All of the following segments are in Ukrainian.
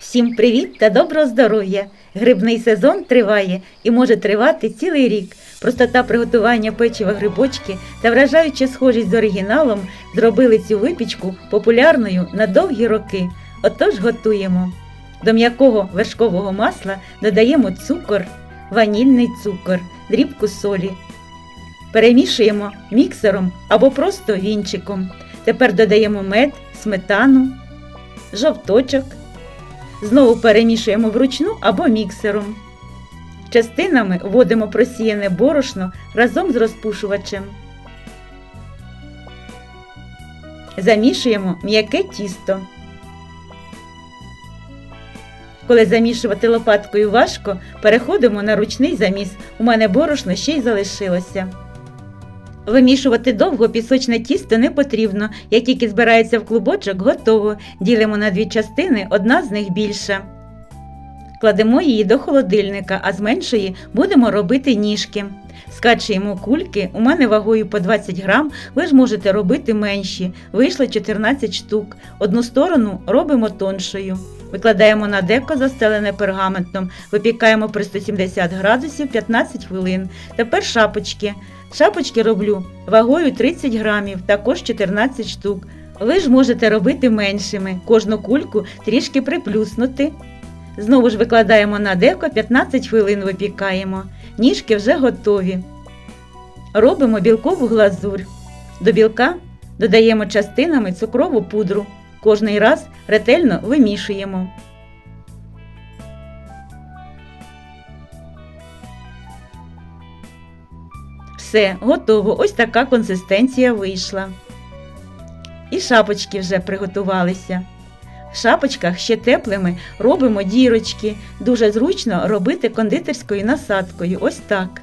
Всім привіт та доброго здоров'я! Грибний сезон триває і може тривати цілий рік. Простота приготування печива грибочки та вражаюча схожість з оригіналом зробили цю випічку популярною на довгі роки. Отож готуємо. До м'якого вершкового масла додаємо цукор, ванільний цукор, дрібку солі. Перемішуємо міксером або просто вінчиком. Тепер додаємо мед, сметану, жовточок. Знову перемішуємо вручну або міксером. Частинами вводимо просіяне борошно разом з розпушувачем. Замішуємо м'яке тісто. Коли замішувати лопаткою важко, переходимо на ручний заміс. У мене борошно ще й залишилося. Вимішувати довго пісочне тісто не потрібно. Як тільки збирається в клубочок, готово. Ділимо на дві частини, одна з них більша. Кладемо її до холодильника, а з меншої будемо робити ніжки. Скачуємо кульки, у мене вагою по 20 грам, ви ж можете робити менші. Вийшло 14 штук. Одну сторону робимо тоншою. Викладаємо на деко, застелене пергаментом, випікаємо при 170 градусів 15 хвилин. Тепер шапочки. Шапочки роблю вагою 30 грамів, також 14 штук. Ви ж можете робити меншими, кожну кульку трішки приплюснути. Знову ж викладаємо на деко 15 хвилин випікаємо. Ніжки вже готові. Робимо білкову глазурь. До білка додаємо частинами цукрову пудру. Кожний раз ретельно вимішуємо. Все, готово. Ось така консистенція вийшла. І шапочки вже приготувалися. В шапочках ще теплими робимо дірочки. Дуже зручно робити кондитерською насадкою. Ось так.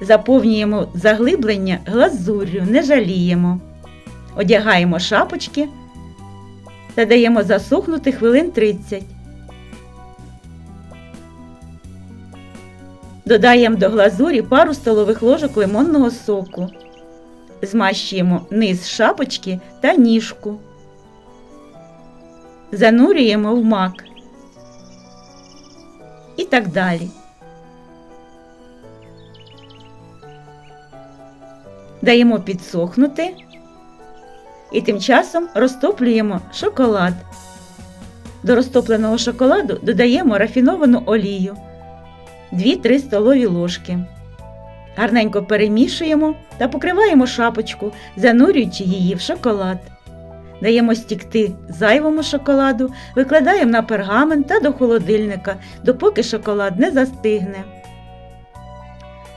Заповнюємо заглиблення глазур'ю, не жаліємо. Одягаємо шапочки та даємо засохнути хвилин 30. Додаємо до глазурі пару столових ложок лимонного соку. Змащуємо низ шапочки та ніжку. Занурюємо в мак. І так далі. Даємо підсохнути і тим часом розтоплюємо шоколад. До розтопленого шоколаду додаємо рафіновану олію 2-3 столові ложки. Гарненько перемішуємо та покриваємо шапочку, занурюючи її в шоколад. Даємо стікти зайвому шоколаду, викладаємо на пергамент та до холодильника, допоки шоколад не застигне.